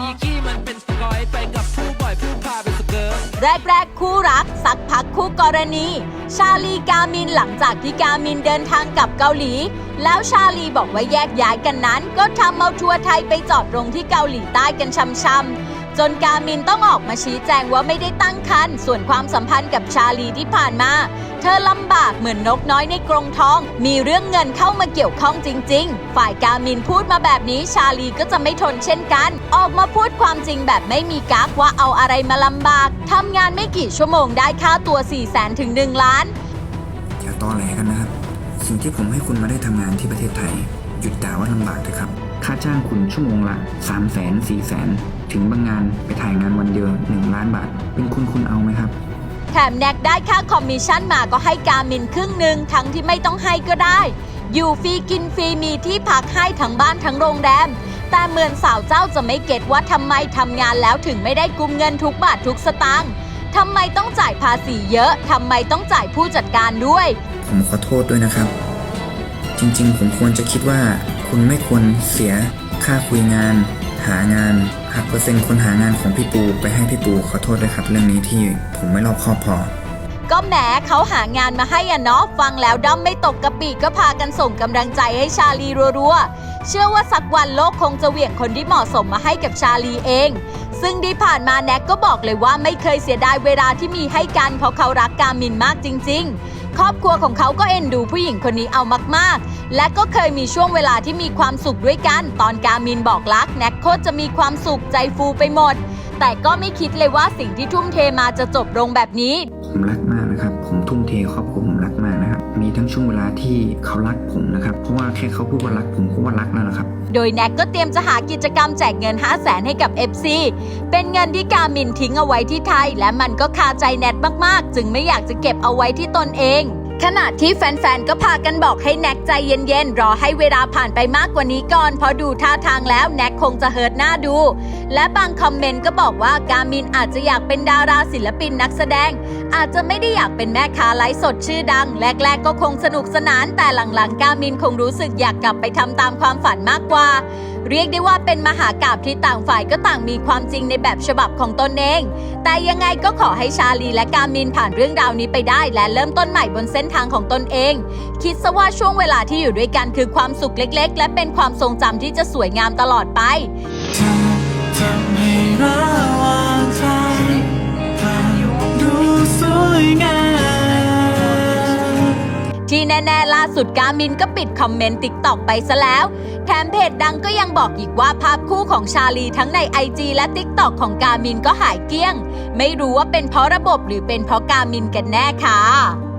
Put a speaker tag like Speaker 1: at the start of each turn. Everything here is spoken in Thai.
Speaker 1: อีกี้มันเป็นสกอยไปกับผู้บ่อยผู้พาไปสเกิร์ต
Speaker 2: แรกคู่รัก สักพักคู่กรณี ชาลีกามินหลังจากที่กามินเดินทางกลับเกาหลี แล้วชาลีบอกว่าแยกย้ายกันนั้น ก็ทำเอาทัวร์ไทยไปจอดลงที่เกาหลีใต้กันช้ำๆ จนกามินต้องออกมาชี้แจงว่าไม่ได้ตั้งครรภ์ส่วนความสัมพันธ์กับชาลีที่ผ่านมา เธอลำบากเหมือนนกน้อยในกรงทอง มีเรื่องเงินเข้ามาเกี่ยวข้องจริง ๆ ฝ่ายกามินพูดมาแบบนี้ชาลีก็จะไม่ทนเช่นกัน ออกมาพูดความจริงแบบไม่มีกักว่าเอาอะไรมาลำบากทำงานไม่กี่ชั่วโมงได้ค่าตัว 4 0 0 0 0 0ถึง 1 ล้าน
Speaker 3: อย่าตอแหลกันนะครับ สิ่งที่ผมให้คุณมาได้ทำงานที่ประเทศไทย หยุดด่าว่าลำบากเถอะครับ ค่าจ้างคุณชั่วโมงละ3 0 0 0 0 0 4 0 0 0 0 ถึงบางงานไปถ่ายงานวันเดียว 1 ล้านบาท เป็นคุณคุณเอาไหมครับ
Speaker 2: แถมแนกได้ค่าคอมมิชชั่นมาก็ให้กามินครึ่งหนึ่งทั้งที่ไม่ต้องให้ก็ได้ อยู่ฟรีกินฟรีมีที่พักให้ทั้งบ้านทั้งโรงแรมแต่เหมือนสาวเจ้าจะไม่เก็ตว่าทำไมทำงานแล้วถึงไม่ได้กุมเงินทุกบาททุกสตางค์ทำไมต้องจ่ายภาษีเยอะ ทำไมต้องจ่ายผู้จัดการด้วย
Speaker 3: ผมขอโทษด้วยนะครับ จริงๆ ผมควรจะคิดว่า คุณไม่ควรเสียค่าคุยงาน หางานหักเปอร์เซ็นต์คนหางานของพี่ปูไปให้พี่ปูขอโทษด้วยครับ เรื่องนี้ที่ผมไม่รอบคอบพอ
Speaker 2: ก็แหมเขาหางานมาให้อะเนาะฟังแล้วด้อมไม่ตกกระปีก็พากันส่งกำลังใจให้ชาลีรัวๆ เชื่อว่าสักวันโลกคงจะเหวี่ยงคนที่เหมาะสมมาให้กับชาลีเอง ซึ่งที่ผ่านมาแน็กก็บอกเลยว่าไม่เคยเสียดายเวลาที่มีให้กันเพราะเขารักกามินมากจริง ๆ ครอบครัวของเขาก็เอ็นดูผู้หญิงคนนี้เอามากๆ และก็เคยมีช่วงเวลาที่มีความสุขด้วยกัน ตอนกามินบอกรักแน็กโคตรจะมีความสุขใจฟูไปหมด แต่ก็ไม่คิดเลยว่าสิ่งที่ทุ่มเทมาจะจบลงแบบนี้
Speaker 3: ผมรักมาก ทั้งช่วงเวลาที่เขารักผมนะครับ เพราะว่าแค่เขาพูดว่ารักผมก็ว่ารักแล้วนะครับ
Speaker 2: โดยแน็กก็เตรียมจะหากิจกรรมแจกเงิน 5 0 0แสนให้กับ FC เป็นเงินที่กามินทิ้งเอาไว้ที่ไทย และมันก็คาใจแน็ตมากๆ จึงไม่อยากจะเก็บเอาไว้ที่ตนเอง ขณะที่แฟนๆ ก็พากันบอกให้แน็กใจเย็นๆ รอให้เวลาผ่านไปมากกว่านี้ก่อน เพราะดูท่าทางแล้วแน็กคงจะเฮิร์ตหน้าดู และบางคอมเมนต์ก็บอกว่ากามินอาจจะอยากเป็นดาราศิลปินนักแสดง อาจจะไม่ได้อยากเป็นแม่ค้าไลฟ์สดชื่อดัง แรกๆ ก็คงสนุกสนาน แต่หลังๆ กามินคงรู้สึกอยากกลับไปทำตามความฝันมากกว่า เรียกได้ว่าเป็นมหากาบที่ต่างฝ่ายก็ต่างมีความจริงในแบบฉบับของตนเอง แต่ยังไงก็ขอให้ชาลีและกามินผ่านเรื่องราวนี้ไปได้ และเริ่มต้นใหม่บนเส้นทางของตนเอง คิดซะว่าช่วงเวลาที่อยู่ด้วยกันคือความสุขเล็ก ๆ และเป็นความทรงจำที่จะสวยงามตลอดไป
Speaker 1: ทำให้รา ที่
Speaker 2: แน่ ๆ ล่าสุดกามินก็ปิดคอมเมนต์ติ๊กตอกไปซะแล้ว แถมเพจดังก็ยังบอกอีกว่าภาพคู่ของชาลีทั้งใน IG และติ๊กตอกของกามินก็หายเกลี้ยง ไม่รู้ว่าเป็นเพราะระบบหรือเป็นเพราะกามินกันแน่ค่ะ